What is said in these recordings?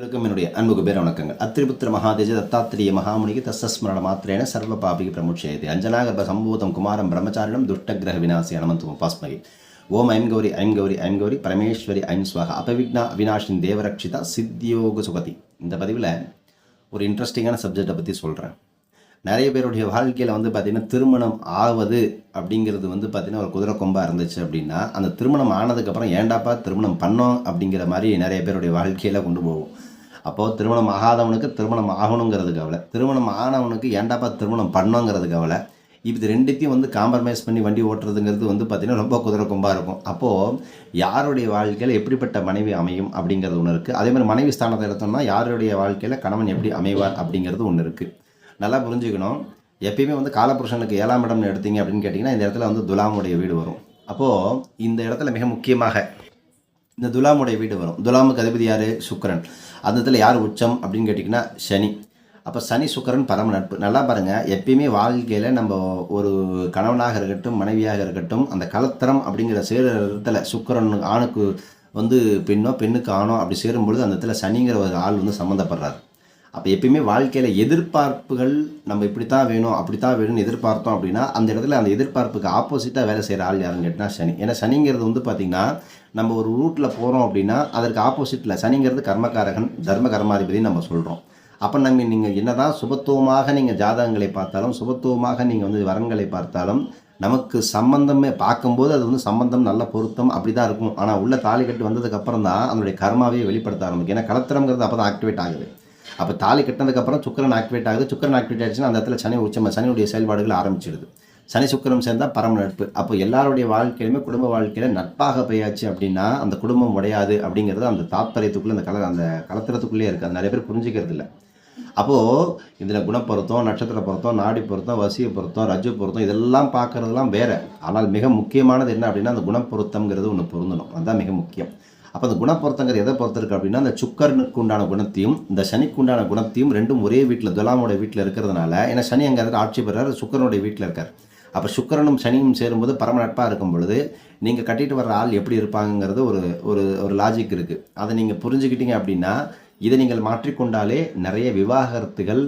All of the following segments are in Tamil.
என்னுடைய அன்புக்கு பேர் வணக்கங்கள். அத்திரிபுத்திர மகாதேஜ தத்தாத்திரிய மகாமுனிக்கு தஸ்ஸஸ்மரண மாத்திரேன சர்வ பாபிக்கு பிரமுட்சயது அஞ்சனாகர்ப சம்பூதம் குமாரம் பிரம்மச்சாரிடம் துஷ்டகிரக விநாசி அனமந்துவம் பாஸ்மகி. ஓம் ஐம் கௌரி ஐம் கௌரி ஐம் கௌரி பரமேஸ்வரி ஐம் ஸ்வாக. அபவிக்னா அவினாஷின் தேவரக்ஷிதா சித்தியோக சுகதி இந்த பதிவில் ஒரு இன்ட்ரெஸ்டிங்கான சப்ஜெக்டை பற்றி சொல்கிறேன் நிறைய பேருடைய வாழ்க்கையில் வந்து பார்த்திங்கன்னா திருமணம் ஆவது அப்படிங்கிறது வந்து பார்த்திங்கன்னா ஒரு குதிரை கொம்பாக இருந்துச்சு அப்படின்னா அந்த திருமணம் ஆனதுக்கப்புறம் ஏண்டாப்பா திருமணம் பண்ணோம் அப்படிங்கிற மாதிரி நிறைய பேருடைய வாழ்க்கையில் கொண்டு போவோம். அப்போது திருமணம் ஆகாதவனுக்கு திருமணம் ஆகணுங்கிறது கவலை. திருமணம் ஆனவனுக்கு ஏண்டாப்பா திருமணம் பண்ணோங்கிறது கவலை. இது ரெண்டுத்தையும் வந்து காம்ப்ரமைஸ் பண்ணி வண்டி ஓட்டுறதுங்கிறது வந்து பார்த்திங்கன்னா ரொம்ப குதிரை கொம்பாக இருக்கும். அப்போது யாருடைய வாழ்க்கையில் எப்படிப்பட்ட மனைவி அமையும் அப்படிங்கிறது ஒன்று இருக்குது அதே மாதிரி மனைவி ஸ்தானத்தை எடுத்தோம்னா யாருடைய வாழ்க்கையில் கணவன் எப்படி அமைவார் அப்படிங்கிறது ஒன்று இருக்குது நல்லா புரிஞ்சுக்கணும். எப்பயுமே வந்து காலபுருஷனுக்கு ஏழாம் இடம்னு எடுத்தீங்க அப்படின்னு கேட்டிங்கன்னா இந்த இடத்துல வந்து துலாமுடைய வீடு வரும். அப்போது இந்த இடத்துல மிக முக்கியமாக இந்த துலாமுடைய வீடு வரும். துலாமுக்கு அதிபதி யார்? சுக்கரன். அந்த இடத்துல யார் உச்சம் அப்படின்னு கேட்டிங்கன்னா சனி. அப்போ சனி சுக்கரன் பரம நட்பு. நல்லா பாருங்கள் எப்பயுமே வாழ்க்கையில் நம்ம ஒரு கணவனாக இருக்கட்டும் மனைவியாக இருக்கட்டும் அந்த கலத்தரம் அப்படிங்கிற சேர இடத்துல சுக்கிரன் ஆணுக்கு வந்து பெண்ணோ பெண்ணுக்கு ஆணோ அப்படி சேரும்பொழுது அந்த இடத்துல சனிங்கிற ஒரு ஆள் வந்து சம்மந்தப்படுறாரு. அப்போ எப்பயுமே வாழ்க்கையில் எதிர்பார்ப்புகள் நம்ம இப்படி தான் வேணும் அப்படி தான் வேணும்னு எதிர்பார்த்தோம் அப்படின்னா அந்த இடத்துல அந்த எதிர்பார்ப்புக்கு ஆப்போசிட்டாக வேலை செய்கிற ஆள் யாருன்னு கேட்டால் சனி. ஏன்னா சனிங்கிறது வந்து பார்த்திங்கன்னா நம்ம ஒரு ரூட்டில் போகிறோம் அப்படின்னா அதற்கு ஆப்போசிட்டில் சனிங்கிறது கர்மகாரகன் தர்ம கர்மாதிபதினு நம்ம சொல்கிறோம் அப்போ நம்ம நீங்கள் என்ன தான் சுபத்துவமாக நீங்கள் ஜாதகங்களை பார்த்தாலும் சுபத்துவமாக நீங்கள் வந்து வரன்களை பார்த்தாலும் நமக்கு சம்பந்தமே பார்க்கும்போது அது வந்து சம்பந்தம் நல்ல பொருத்தம் அப்படி தான் இருக்கும். ஆனால் உள்ள தாலி கட்டு வந்ததுக்கப்புறம் தான் அதனுடைய கர்மாவே வெளிப்படுத்த ஆரம்பிக்கும். ஏன்னா கலத்திரங்கிறது அப்போ தான் ஆக்டிவேட் ஆகுது. அப்போ தாலி கட்டினதுக்கப்புறம் சுக்கரன் ஆக்டிவேட் ஆகுது. சுக்கரன் ஆக்டிவேட் ஆகிடுச்சுன்னா அந்த இடத்துல சனி உச்சம் சனியுடைய செயல்பாடுகள் ஆரம்பிச்சிடுது. சனி சுக்கரம் சேர்ந்தால் பரம நட்பு. அப்போ எல்லாருடைய வாழ்க்கையிலுமே குடும்ப வாழ்க்கையில் நட்பாக போயாச்சு அப்படின்னா அந்த குடும்பம் உடையாது அப்படிங்கிறது அந்த தாத்பரியத்துக்குள்ளே அந்த கல அந்த கலத்திரத்துக்குள்ளேயே இருக்குது அது நிறைய பேர் புரிஞ்சுக்கிறது இல்லை. அப்போது இதில் குணப்பொருத்தம் நட்சத்திர பொருத்தம் நாடி பொருத்தம் வசிய பொருத்தம் ரஜு பொருத்தம் இதெல்லாம் பார்க்குறதுலாம் வேறு. ஆனால் மிக முக்கியமானது என்ன அப்படின்னா அந்த குணப்பொருத்தம்ங்கிறது ஒன்று பொருந்தணும். அதுதான் மிக முக்கியம். அப்போ அந்த குணப்பொருத்தங்கிறது எதை பொறுத்திருக்கு அப்படின்னா அந்த சுக்கரனுக்கு உண்டான குணத்தையும் இந்த சனிக்கு உண்டான குணத்தையும் ரெண்டும் ஒரே வீட்டில் துலாமோட வீட்டில் இருக்கிறதுனால ஏன்னா சனி அங்கே இருக்கிற ஆட்சி பெறார் சுக்கரனுடைய வீட்டில் இருக்கார். அப்போ சுக்கரனும் சனியும் சேரும்போது பரம நட்பாக இருக்கும் பொழுது நீங்கள் கட்டிட்டு வர்ற ஆள் எப்படி இருப்பாங்கங்கிறது ஒரு ஒரு ஒரு லாஜிக் இருக்குது அதை நீங்கள் புரிஞ்சுக்கிட்டீங்க அப்படின்னா இதை நீங்கள் மாற்றிக்கொண்டாலே நிறைய விவாகரத்துகள்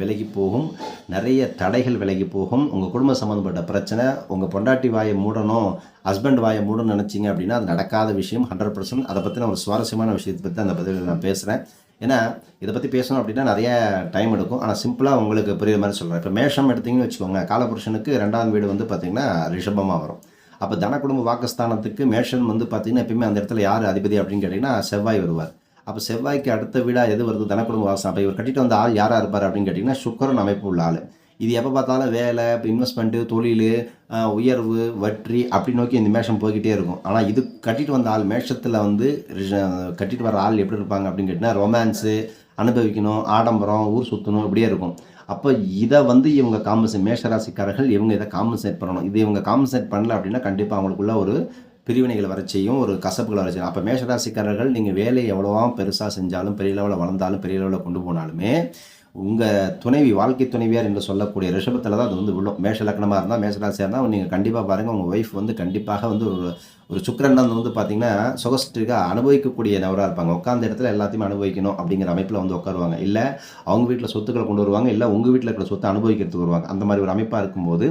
விலகி போகும். நிறைய தடைகள் விலகி போகும். உங்கள் குடும்ப சம்மந்தப்பட்ட பிரச்சனை உங்கள் பொண்டாட்டி வாயை மூடணும் ஹஸ்பண்ட் வாயை மூடணும்னு நினச்சிங்க அப்படின்னா அது நடக்காத விஷயம் ஹண்ட்ரட் பர்சன்ட் அதை பற்றின ஒரு சுவாரஸ்யமான விஷயத்தை பற்றி அந்த பதிவில் நான் பேசுகிறேன் ஏன்னா இதை பற்றி பேசணும் அப்படின்னா நிறைய டைம் எடுக்கும். ஆனால் சிம்பிளாக உங்களுக்கு புரியுற மாதிரி சொல்கிறேன் இப்போ மேஷம் எடுத்தீங்கன்னு வச்சுக்கோங்க. காலபுருஷனுக்கு ரெண்டாம் வீடு வந்து பார்த்திங்கன்னா ரிஷபமாக வரும். அப்போ தன குடும்ப வாக்குஸ்தானத்துக்கு மேஷன் வந்து பார்த்திங்கன்னா எப்பயுமே அந்த இடத்துல யார் அதிபதி அப்படின்னு கேட்டிங்கன்னா செவ்வாய் வருவார். அப்போ செவ்வாய்க்கு அடுத்த வீடாக எது வருது? தனக்குடும்ப வாசம் அப்போ இவர் கட்டிட்டு வந்த ஆள் யாராக இருப்பார் அப்படின்னு கேட்டிங்கன்னா சுக்கரன் அமைப்பு உள்ள ஆள். இது எப்போ பார்த்தாலும் வேலை இப்போ இன்வெஸ்ட்மெண்ட்டு தொழில் உயர்வு வற்றி அப்படி நோக்கி இந்த மேஷம் போய்கிட்டே இருக்கும். ஆனால் இது கட்டிட்டு வந்த ஆள் மேஷத்தில் வந்து கட்டிட்டு வர ஆள் எப்படி இருப்பாங்க அப்படின்னு கேட்டிங்கன்னா ரொமான்ஸு அனுபவிக்கணும் ஆடம்பரம் ஊர் சுற்றணும் இப்படியே இருக்கும். அப்போ இதை வந்து இவங்க காம்பன்சேட் மேஷராசிக்காரர்கள் இவங்க இதை காம்பன்சேட் பண்ணணும். இது இவங்க காம்பன்சேட் பண்ணல அப்படின்னா கண்டிப்பாக அவங்களுக்குள்ள ஒரு பிரிவினைகள் வர செய்யும் ஒரு கசப்புகளை வர செய்யும். அப்போ மேஷராசிக்காரர்கள் நீங்கள் வேலையை எவ்வளோவா பெருசாக செஞ்சாலும் பெரிய லெவலில் வளர்ந்தாலும் பெரிய லெவலில் கொண்டு போனாலுமே உங்கள் துணைவி வாழ்க்கை துணைவியார் என்று சொல்லக்கூடிய ரிஷபத்தில் தான் அது வந்து விழும். மேஷ லக்னமாக இருந்தால் மேஷராசியாக இருந்தால் நீங்கள் கண்டிப்பாக பாருங்கள் உங்கள் ஒய்ஃப் வந்து கண்டிப்பாக வந்து ஒரு ஒரு சுக்கரன் தான் வந்து பார்த்தீங்கன்னா சொகஸ்டிக்காக அனுபவிக்கக்கூடிய நபராக இருப்பாங்க. உட்காந்த இடத்துல எல்லாத்தையுமே அனுபவிக்கணும் அப்படிங்கிற அமைப்பில் வந்து உட்காருவாங்க. இல்லை அவங்க வீட்டில் சொத்துக்களை கொண்டு வருவாங்க இல்லை உங்கள் வீட்டில் இருக்கிற சொத்தை அனுபவிக்கிறதுக்கு வருவாங்க. அந்த மாதிரி ஒரு அமைப்பாக இருக்கும்போது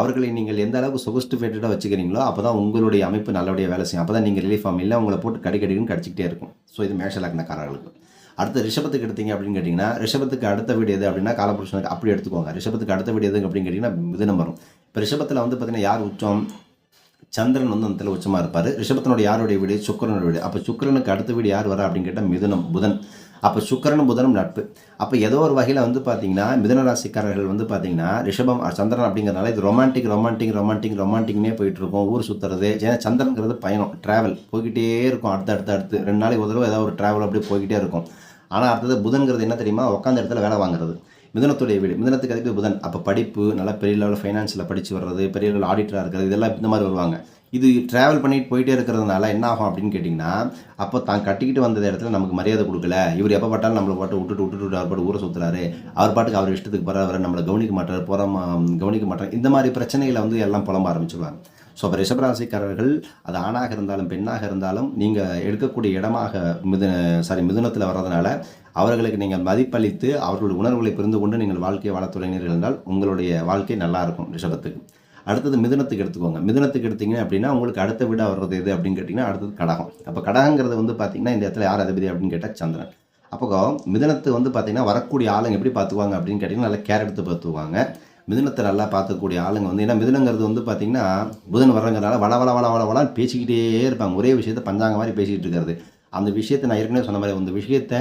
அவர்களை நீங்கள் எந்த அளவுக்கு சொகஸ்டிஃபேட்டடாக வச்சுக்கிறீங்களோ அப்போ தான் உங்களுடைய அமைப்பு நல்லபடியாக வேலை செய்யும். அப்போ தான் நீங்கள் ரிலீஃப் ஆகும் இல்லை உங்களை போட்டு கடிக்கடிக்குன்னு கடிச்சிக்கிட்டே இருக்கும். ஸோ இது மேஷலக்னக்காரர்களுக்கு அடுத்து ரிஷபத்துக்கு எடுத்தீங்க அப்படின்னு கேட்டிங்கன்னா ரிஷபத்துக்கு அடுத்த வீடு எது அப்படின்னா காலபுருஷனுக்கு அப்படி எடுத்துக்கோங்க. ரிஷபத்துக்கு அடுத்த வீடு எது அப்படின்னு கேட்டிங்கன்னா மிதனம் வரும். இப்போ ரிஷபத்தில் வந்து பார்த்திங்கன்னா யார் உச்சம்? சந்திரன் வந்து அந்த உச்சமாக இருப்பார். ரிஷபத்தினோட யாருடைய வீடு? சுக்கரனோட வீடு. அப்போ சுக்கரனுக்கு அடுத்த வீடு யார் வரா அப்படின்னு கேட்டால் மிதுனம் புதன். அப்போ சுக்கரனும் புதனும் நட்பு. அப்போ ஏதோ ஒரு வகையில் வந்து பார்த்தீங்கன்னா மிதனராசிக்காரர்கள் வந்து பார்த்தீங்கன்னா ரிஷபம் சந்திரன் அப்படிங்கிறனால இது ரொமான்டிக் ரொமான்டிக் ரொமான்டிக் ரொமான்டிக்னே போயிட்டு இருக்கும் ஊர் சுற்றுறது ஏன்னா சந்திரன்கிறது பயணம் ட்ராவல் போய்கிட்டே இருக்கும். அடுத்து அடுத்து அடுத்து. ரெண்டு நாளைக்கு ஒரு தடவை ஏதாவது ஒரு ட்ராவல் அப்படியே போய்கிட்டே இருக்கும். ஆனால் அடுத்தது புதன்கிறது என்ன தெரியுமா? உட்காந்த இடத்துல வேலை வாங்குறது. மிதனத்துடைய வீடு. மிதனத்துக்கு அதுக்கு புதன்? அப்போ படிப்பு நல்லா பெரிய லெவலில் ஃபைனான்ஸில் படித்து வர்றது பெரிய லெவலில் ஆடிட்டராக இருக்கிறது இதெல்லாம் இந்த மாதிரி வருவாங்க. இது ட்ராவல் பண்ணிட்டு போயிட்டே இருக்கிறதுனால என்ன ஆகும் அப்படின்னு கேட்டிங்கன்னா அப்போ தான் கட்டிக்கிட்டு வந்த இடத்துல நமக்கு மரியாதை கொடுக்கல. இவர் எப்போ பட்டாலும் நம்மளை பாட்டு விட்டுட்டு விட்டுட்டு அவர் பாட்டு ஊரை சுற்றுறாரு அவர் பாட்டுக்கு அவர் இஷ்டத்துக்கு போகிறார் நம்மளை கவனிக்க மாட்டார் போகிற கவனிக்க மாட்டார். இந்த மாதிரி பிரச்சனைகளை வந்து எல்லாம் புலம்ப ஆரம்பிச்சிருவாங்க. ஸோ அப்போ ரிஷபராசிக்காரர்கள் அது ஆணாக இருந்தாலும் பெண்ணாக இருந்தாலும் நீங்கள் எடுக்கக்கூடிய இடமாக மிதுன சாரி மிதுனத்தில் வர்றதுனால அவர்களுக்கு நீங்கள் மதிப்பளித்து அவர்களுடைய உணர்வுகளை புரிந்து கொண்டு நீங்கள் வாழ்க்கையை வாழத் தொடங்கினீர்கள் என்றால் உங்களுடைய வாழ்க்கை நல்லாயிருக்கும் ரிஷபத்துக்கு. அடுத்தது மிதனத்துக்கு எடுத்துக்கோங்க. மிதனத்துக்கு எடுத்தீங்க அப்படின்னா உங்களுக்கு அடுத்த வீடாக வர்றது எது அப்படின்னு கேட்டிங்கன்னா அடுத்தது கடகம். அப்போ கடகங்கிறது வந்து பார்த்தீங்கன்னா இந்த இடத்துல யார் அதிபதி அப்படின்னு கேட்டால் சந்திரன். அப்போ மிதனத்து வந்து பார்த்திங்கன்னா வரக்கூடிய ஆளுங்க எப்படி பார்த்துக்குவாங்க அப்படின்னு கேட்டிங்கன்னா நல்லா கேர் எடுத்து பார்த்துக்குவாங்க மிதனத்தை நல்லா பார்த்துக்கூடிய ஆளுங்க வந்து ஏன்னா மிதுனங்கிறது வந்து பார்த்திங்கன்னா புதன் வர்றங்கிறனால வள வள வள வள வளன்னு பேசிக்கிட்டே இருப்பாங்க. ஒரே விஷயத்த பஞ்சாங்க மாதிரி பேசிக்கிட்டு இருக்கிறது. அந்த விஷயத்தை நான் ஏற்கனவே சொன்ன மாதிரி அந்த விஷயத்தை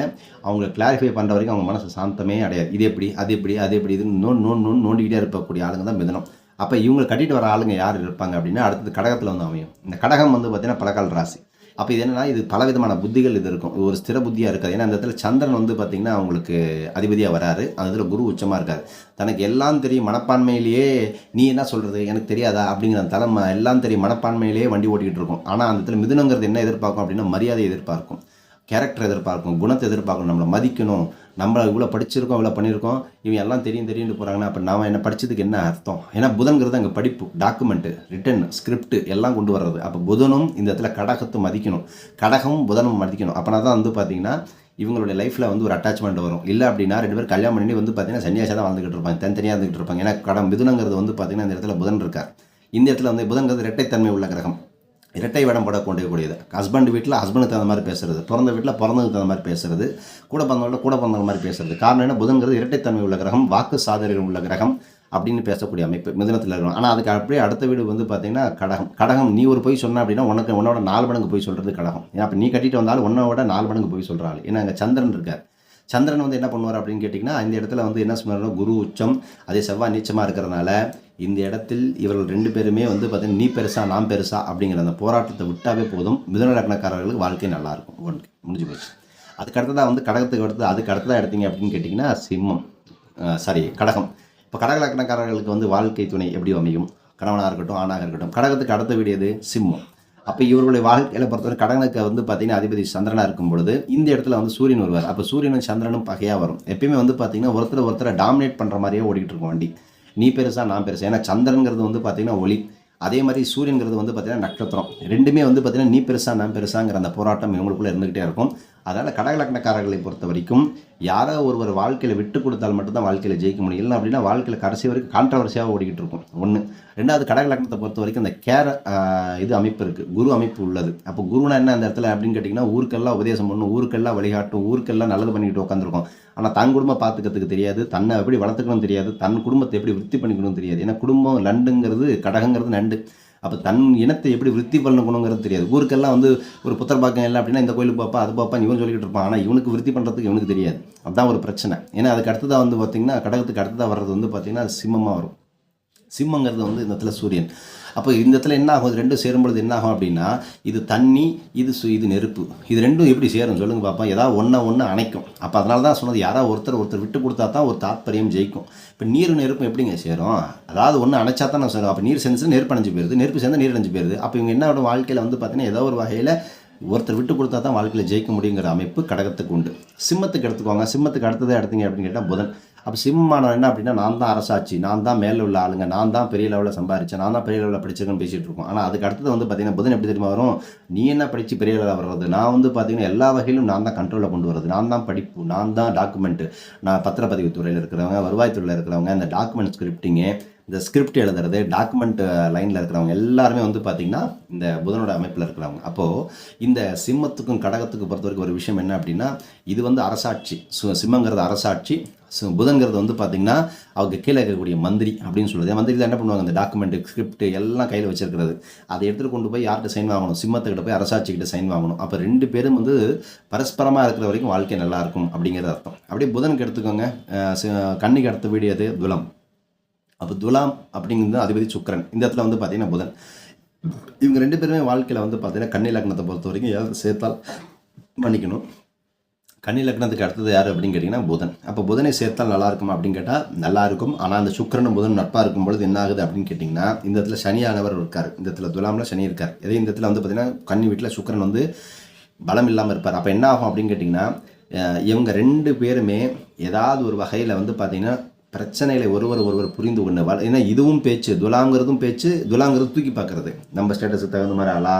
அவங்க கிளாரிஃபை பண்ணுற வரைக்கும் அவங்க மனசு சாந்தமே அடையாது. இது எப்படி அது எப்படி அது எப்படி இதுன்னு நோன் நோன் நோன் நோண்டிக்கிட்டே இருக்கக்கூடிய ஆளுங்க தான் மிதனம். அப்போ இவங்க கட்டிட்டு வர ஆளுங்க யார் இருப்பாங்க அப்படின்னா அடுத்தது கடகத்தில் வந்து அமையும். இந்த கடகம் வந்து பார்த்தீங்கன்னா பலகால் ராசி. அப்போ இது என்னென்னா இது பல விதமான புத்திகள் இது இருக்கும். இது ஒரு ஸ்திர புத்தியாக இருக்காது. ஏன்னா அந்த இடத்துல சந்திரன் வந்து பார்த்திங்கன்னா அவங்களுக்கு அதிபதியாக வராரு. அந்த இடத்துல குரு உச்சமாக இருக்காரு. தனக்கு எல்லாம் தெரியும். மனப்பான்மையிலேயே நீ என்ன சொல்கிறது எனக்கு தெரியாதா? அப்படிங்கிற அந்த தலைமை எல்லாம் தெரியும். மனப்பான்மையிலேயே வண்டி ஓட்டிக்கிட்டு இருக்கும். ஆனால் அந்த இடத்துல மிதுனங்கிறது என்ன எதிர்பார்க்கும் அப்படின்னா மரியாதை எதிர்பார்க்கும். கேரக்டர் எதிர்பார்க்கும் குணத்தை எதிர்பார்க்கணும் நம்மளை மதிக்கணும் நம்ம இவ்வளோ படிச்சிருக்கோம் இவ்வளோ பண்ணியிருக்கோம் இவங்க எல்லாம் தெரியும் தெரியும்னு போகிறாங்கன்னா அப்போ நாம் என்ன படிச்சதுக்கு என்ன அர்த்தம்? ஏன்னா புதன்கிறது அங்கே படிப்பு டாக்குமெண்ட்டு ரிட்டன் ஸ்கிரிப்ட் எல்லாம் கொண்டு வர்றது. அப்போ புதனும் இந்த இடத்துல கடகத்தை மதிக்கணும். கடகமும் புதனும் மதிக்கணும். அப்போனா தான் வந்து பார்த்தீங்கன்னா இவங்களுடைய லைஃப்பில் வந்து ஒரு அட்டாச்மெண்ட் வரும். இல்லை அப்படின்னா ரெண்டு பேரும் கல்யாணம் பண்ணி வந்து பார்த்தீங்கன்னா சன்னியாசம் தான் வாழ்ந்துகிட்டு இருப்பாங்க. தனித்தனியாக இருந்துகிட்டு இருப்பாங்க. ஏன்னா கடம் மிதுனங்கிறது வந்து பார்த்தீங்கன்னா இந்த இடத்துல புதன் இருக்கார். இந்த இடத்துல வந்து புதன்கிறது இரட்டைத்தன்மை உள்ள கிரகம். இரட்டை வேடம் போட ஹஸ்பண்ட் வீட்டில் ஹஸ்பண்டுக்கு தகுந்த மாதிரி பேசுறது. பிறந்த வீட்டில் பிறந்ததுக்கு தகுந்த மாதிரி பேசுறது. கூட பிறந்தவங்கள கூட பிறந்தவங்க மாதிரி பேசுறது. காரணம் என்ன? புதன்கிறது இரட்டைத்தன்மை உள்ள கிரகம் வாக்கு சாதனைகள் உள்ள கிரகம் அப்படின்னு பேசக்கூடிய அமைப்பு மிதனத்தில் இருக்கணும் ஆனால் அதுக்கு அப்படியே அடுத்த வீடு வந்து பார்த்தீங்கன்னா கடகம். கடகம் நீ ஒரு போய் சொன்ன அப்படின்னா உனக்கு உன்னோட நாலு மடங்கு போய் சொல்கிறது கடகம். ஏன்னா அப்போ நீ கட்டிட்டு வந்தாலும் உன்னோட நாலு மடங்கு போய் சொல்கிறாள் ஏன்னா அங்கே சந்திரன் இருக்கார். சந்திரன் வந்து என்ன பண்ணுவார் அப்படின்னு கேட்டிங்கன்னா இந்த இடத்துல வந்து என்ன சொன்னார் குரு உச்சம் அதே செவ்வாய் நீச்சமாக இருக்கிறதுனால இந்த இடத்தில் இவர்கள் ரெண்டு பேருமே வந்து பார்த்தீங்கன்னா நீ பெருசா நான் பெருசா அப்படிங்கிற அந்த போராட்டத்தை விட்டாவே போதும். மிதுன லக்னக்காரர்களுக்கு வாழ்க்கை நல்லாயிருக்கும் ஒன்று முடிஞ்சு போச்சு. அதுக்கு அடுத்ததாக வந்து கடகத்துக்கு அடுத்து அதுக்கு அடுத்ததாக எடுத்தீங்க அப்படின்னு கேட்டிங்கன்னா சிம்மம். சாரி கடகம். இப்போ கடக லக்னக்காரர்களுக்கு வந்து வாழ்க்கை துணை எப்படி அமையும்? கணவனாக இருக்கட்டும் ஆணாக இருக்கட்டும். கடகத்துக்கு அடுத்த வீடியது சிம்மம். அப்போ இவர்களுடைய வாழ்க்கையில் பொறுத்தவரை கடனுக்கு வந்து பார்த்தீங்கன்னா அதிபதி சந்திரனாக இருக்கும் பொழுது இந்த இடத்துல வந்து சூரியன் வருவார். அப்போ சூரியனும் சந்திரனும் பகையாக வரும். எப்பயுமே வந்து பார்த்தீங்கன்னா ஒருத்தர் ஒருத்தரை டாமினேட் பண்ணுற மாதிரியே ஓடிக்கிட்டு இருக்கும் வண்டி. நீ பெருசா நான் பெருசா. ஏன்னா சந்திரன்கிறது வந்து பார்த்தீங்கன்னா ஒளி. அதே மாதிரி சூரியன்கிறது வந்து பார்த்தீங்கன்னா நட்சத்திரம். ரெண்டுமே வந்து பார்த்தீங்கன்னா நீ பெருசா நான் பெருசாங்கிற அந்த போராட்டம் இவங்களுக்குள்ளே இருந்துகிட்டே இருக்கும். அதனால் கடகலக்கணக்காரர்களை பொறுத்த வரைக்கும் யாரோ ஒருவர் வாழ்க்கையில் விட்டு கொடுத்தால் மட்டும்தான் வாழ்க்கையில் ஜெயிக்க முடியும். இல்லை அப்படின்னா வாழ்க்கையில் கடைசி வரைக்கும் கான்ட்ரவர்சியாக ஓடிக்கிட்டு இருக்கும். ஒன்று ரெண்டாவது கடகலக்கணத்தை பொறுத்த வரைக்கும் அந்த கேர இது அமைப்பு இருக்குது குரு அமைப்பு உள்ளது. அப்போ குருனா என்ன அந்த இடத்துல அப்படின்னு கேட்டிங்கன்னா ஊருக்கெல்லாம் உபதேசம் பண்ணும் ஊருக்கெல்லாம் வழிகாட்டும் ஊருக்கெல்லாம் நல்லது பண்ணிக்கிட்டு உட்காந்துருக்கும் ஆனால் தன் குடும்பம் பார்த்துக்கிறதுக்கு தெரியாது தன்னை எப்படி வளர்த்துக்கணும் தெரியாது தன் குடும்பத்தை எப்படி விருத்தி பண்ணிக்கணும் தெரியாது. ஏன்னா குடும்பம் லண்டுங்கிறது கடகங்கிறது நண்டு. அப்போ தன் இனத்தை எப்படி விருத்தி பண்ணணுங்கிறது தெரியாது. ஊருக்கெல்லாம் வந்து ஒரு புத்தர் பாக்கம் இல்லை அப்படின்னா இந்த கோயிலுக்கு பார்ப்பா அது பார்ப்பா இவன் சொல்லிக்கிட்டு இருப்பான். ஆனால் இவனுக்கு விருத்தி பண்ணுறதுக்கு இவனுக்கு தெரியாது. அதுதான் ஒரு பிரச்சனை. ஏன்னா அதுக்கு அடுத்ததாக வந்து பார்த்திங்கன்னா கடகத்துக்கு அடுத்ததாக வர்றது வந்து பார்த்திங்கன்னா அது சிம்மமாக வரும். சிம்மங்கிறது வந்து இந்த இடத்துல சூரியன். அப்போ இந்த இடத்துல என்ன ஆகும்? இது ரெண்டும் சேரும்பொழுது என்ன ஆகும் அப்படின்னா இது தண்ணி இது சு இது நெருப்பு. இது ரெண்டும் எப்படி சேரும் சொல்லுங்கள் பாப்பா. ஏதாவது ஒன்றை ஒன்று அணைக்கும். அப்போ அதனால தான் சொன்னது யாராவது ஒருத்தர் ஒருத்தர் விட்டு கொடுத்தா தான் ஒரு தாத்பரியம் ஜெயிக்கும். இப்போ நீர் நெருப்பு எப்படிங்க சேரும்? அதாவது ஒன்று அணைச்சா தான் நான் சேரும். அப்போ நீர் சேர்ந்து நெருப்பு அணைஞ்சு போயிருது. நெருப்பு சேர்ந்து நீர் அணைஞ்சு போயிருது. அப்போ இவங்க என்னோட வாழ்க்கையில் வந்து பார்த்தீங்கன்னா ஏதோ ஒரு வகையில் ஒருத்தர் விட்டு கொடுத்தா தான் வாழ்க்கையில் ஜெயிக்க முடியுங்கிற அமைப்பு கடகத்துக்கு உண்டு. சிம்மத்துக்கு எடுத்துக்கோங்க. சிம்மத்துக்கு அடுத்ததே எடுத்தீங்க அப்படின்னு கேட்டால் புதன். அப்போ சிம்மமானம் என்ன அப்படின்னா நான் தான் அரசாட்சி நான் தான் மேலே உள்ள ஆளுங்க நான் தான் பெரிய லெவலில் சம்பாரிச்சேன் நான் தான் பெரிய லெவலில் படிச்சிருக்கேன்னு பேசிகிட்டு இருக்கோம். ஆனால் அதுக்கு அடுத்தது வந்து பார்த்தீங்கன்னா புதன் எப்படி தெரியுமா வரும்? நீ என்ன படித்து பெரிய லெவலில் வர்றது? நான் வந்து பார்த்தீங்கன்னா எல்லா வகையிலும் நான் தான் கண்ட்ரோலில் கொண்டு வரது நான் தான் படிப்பு நான் தான் டாக்குமெண்ட்டு நான் பத்திரப்பதிவு துறையில் இருக்கிறவங்க வருவாய்த்துறையில் இருக்கிறவங்க இந்த டாக்குமெண்ட் ஸ்கிரிப்டிங்கு இந்த ஸ்கிரிப்ட் எழுதுறது டாக்குமெண்ட் லைனில் இருக்கிறவங்க எல்லாருமே வந்து பார்த்திங்கன்னா இந்த புதனோட அமைப்பில் இருக்கிறவங்க. அப்போது இந்த சிம்மத்துக்கும் கடகத்துக்கும் பொறுத்த வரைக்கும் ஒரு விஷயம் என்ன அப்படின்னா இது வந்து அரசாட்சி. சு சிம்மங்கிறது அரசாட்சி ஸோ புதன்கிறது வந்து பார்த்திங்கன்னா அவங்க கீழே இருக்கக்கூடிய மந்திரி அப்படின்னு சொல்லுது மந்திரி தான் என்ன பண்ணுவாங்க? அந்த டாக்குமெண்ட் ஸ்கிரிப்ட் எல்லாம் கையில் வச்சிருக்கிறது. அதை எடுத்துகிட்டு கொண்டு போய் யார்கிட்ட சைன் வாங்கணும்? சிம்மத்துக்கிட்ட போய் அரசாட்சிக்கிட்ட சைன் வாங்கணும். அப்போ ரெண்டு பேரும் வந்து பரஸ்பரமாக இருக்கிற வரைக்கும் வாழ்க்கை நல்லாயிருக்கும் அப்படிங்கிறது அர்த்தம். அப்படியே புதனுக்கு எடுத்துக்கோங்க. கண்ணிக்கு அடுத்த வீடு அது துலம். அப்போ துலாம் அப்படிங்கிறது அதிபதி சுக்கரன். இந்த இடத்துல வந்து பார்த்தீங்கன்னா புதன். இவங்க ரெண்டு பேருமே வாழ்க்கையில் வந்து பார்த்தீங்கன்னா கன்னி லக்னத்தை பொறுத்த வரைக்கும் ஏதாவது சேர்த்தால் மன்னிக்கணும். கன்னி லக்னத்துக்கு அடுத்தது யார் அப்படின்னு கேட்டிங்கன்னா புதன். அப்போ புதனை சேர்த்தால் நல்லா இருக்குமா அப்படின்னு கேட்டால் நல்லா இருக்கும். ஆனால் அந்த சுக்கரனும் புதன் நட்பாக இருக்கும் பொழுது என்ன ஆகுது அப்படின்னு கேட்டிங்கன்னா இந்த இடத்துல சனியானவர் இருக்கார். இந்த இடத்துல துலாமில் சனி இருக்கார். இதே இந்த இடத்துல வந்து பார்த்தீங்கன்னா கன்னி வீட்டில் சுக்கரன் வந்து பலம் இல்லாமல் இருப்பார். அப்போ என்ன ஆகும் அப்படின்னு கேட்டிங்கன்னா இவங்க ரெண்டு பேருமே ஏதாவது ஒரு வகையில் வந்து பார்த்திங்கன்னா பிரச்சனைகளை ஒருவர் ஒருவர் புரிந்து கொண்டு வள ஏன்னா இதுவும் பேச்சு துலாங்கிறதும் பேச்சு துலாங்கிறது தூக்கி பார்க்குறது. நம்ம ஸ்டேட்டஸுக்கு தகுந்த மாதிரி ஆளா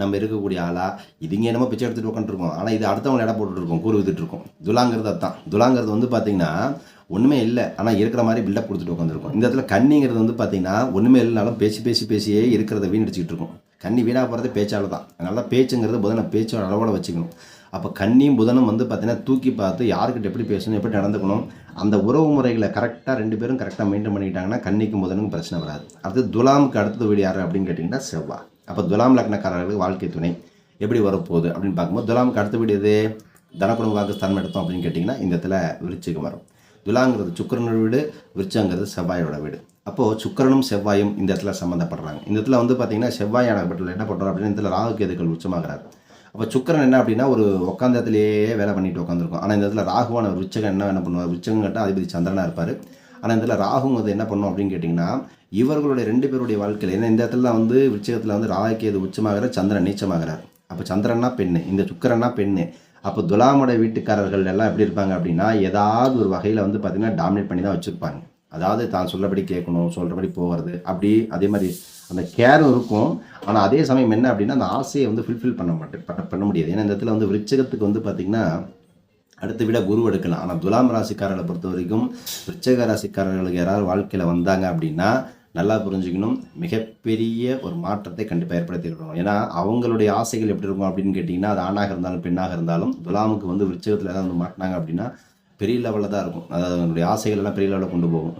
நம்ம இருக்கக்கூடிய ஆளா? இதுங்க என்னமோ பிச்சை எடுத்துகிட்டு உட்காந்துருக்கோம் ஆனால் இது அடுத்தவங்க இடம் போட்டுட்டு இருக்கோம் கூறு வித்துட்டு துலாங்கிறது அதுதான் துலாங்கிறது வந்து பார்த்தீங்கன்னா ஒன்றுமே இல்லை. ஆனால் இருக்கிற மாதிரி பில்டப் கொடுத்துட்டு உட்காந்துருக்கோம் இந்த இடத்துல கன்னிங்கிறது வந்து பார்த்தீங்கன்னா ஒன்றுமே இல்லைனாலும் பேசி பேசி பேசியே இருக்கிறத வீணடிச்சிக்கிட்டு இருக்கும். கண்ணி வீணாக போகிறது பேச்சால் தான். அதனால தான் பேச்சுங்கிறது புதனை பேச்சோட அளவோட வச்சுக்கணும். அப்போ கண்ணியும் புதனும் வந்து பார்த்தீங்கன்னா தூக்கி பார்த்து யாருக்கிட்ட எப்படி பேசணும் எப்படி நடந்துக்கணும் அந்த உறவு முறைகளை கரெக்டாக ரெண்டு பேரும் கரெக்டாக மெயின்டைன் பண்ணிக்கிட்டாங்கன்னா கன்னிக்கும் புதனுக்கும் பிரச்சனை வராது. அடுத்து துலாமுக்கு அடுத்தது வீடு யார் அப்படின்னு கேட்டிங்கன்னா செவ்வாய் அப்போ துலாம் லக்னக்காரர்களுக்கு வாழ்க்கை துணை. எப்படி வரப்போகுது அப்படின்னு பார்க்கும்போது துலாமுக்கு அடுத்த வீடு எது? தனக்குடும்ப வாக்குஸ்தானம் எடுத்தோம் அப்படின்னு கேட்டிங்கன்னா இந்த இடத்துல விருச்சிகம் வரும். துலாங்கிறது சுக்கிரனோட வீடு விருச்சங்கிறது செவ்வாயோட வீடு. அப்போது சுக்கிரனும் செவ்வாயும் இந்த இடத்துல சம்மந்தப்படுறாங்க இந்த இடத்துல வந்து பார்த்தீங்கன்னா செவ்வாயான பட்டில் என்ன பண்ணுறோம் அப்படின்னா இந்த இடத்துல ராகு கேதுக்கள் உச்சமாகிறார். அப்போ சுக்கிரன் என்ன அப்படின்னா ஒரு உட்காந்த இடத்துலையே வேலை பண்ணிட்டு உட்காந்துருக்கும் ஆனால் இந்த இடத்துல ராகுவான விருச்சகம் என்ன என்ன பண்ணுவார்? விருச்சகம் கேட்டால் அதிபதி சந்திரனாக இருப்பார். ஆனால் இந்த ராகுங்க ராகுங்கிறது என்ன பண்ணும் அப்படின்னு கேட்டிங்கன்னா இவர்களுடைய ரெண்டு பேருடைய வாழ்க்கையில் ஏன்னா இந்த இடத்துல வந்து விச்சயத்தில் வந்து ராகு உச்சமாகிற சந்திரன் நீச்சமாகிறார். அப்போ சந்திரன்னா பெண்ணு இந்த சுக்கரன்னா பெண்ணு. அப்போ துலாமுடைய வீட்டுக்காரர்கள் எல்லாம் எப்படி இருப்பாங்க அப்படின்னா ஏதாவது ஒரு வகையில் வந்து பார்த்தீங்கன்னா டாமினேட் பண்ணி தான் வச்சுருப்பாங்க. அதாவது தான் சொல்லபடி கேட்கணும் சொல்கிறபடி போகிறது அப்படி அதே மாதிரி அந்த கேரும் இருக்கும். ஆனால் அதே சமயம் என்ன அப்படின்னா அந்த ஆசையை வந்து ஃபுல்ஃபில் பண்ண மாட்டேன் பண்ண முடியாது. ஏன்னா இந்த இடத்துல வந்து விருச்சகத்துக்கு வந்து பார்த்திங்கன்னா அடுத்த விட குரு எடுக்கலாம். ஆனால் துலாம் ராசிக்காரர்களை பொறுத்த வரைக்கும் விருச்சக ராசிக்காரர்களுக்கு யாராவது வாழ்க்கையில் வந்தாங்க அப்படின்னா நல்லா புரிஞ்சுக்கணும். மிகப்பெரிய ஒரு மாற்றத்தை கண்டிப்பாக ஏற்படுத்தியிருக்கணும் ஏன்னா அவங்களுடைய ஆசைகள் எப்படி இருக்கும் அப்படின்னு கேட்டிங்கன்னா அது ஆணாக இருந்தாலும் பெண்ணாக இருந்தாலும் துலாமுக்கு வந்து விருச்சகத்தில் ஏதாவது வந்து மாட்டினாங்க அப்படின்னா பெரிய லெவலில் தான் இருக்கும். அதாவது அவங்களுடைய ஆசைகள் எல்லாம் பெரிய லெவலில் கொண்டு போகும்.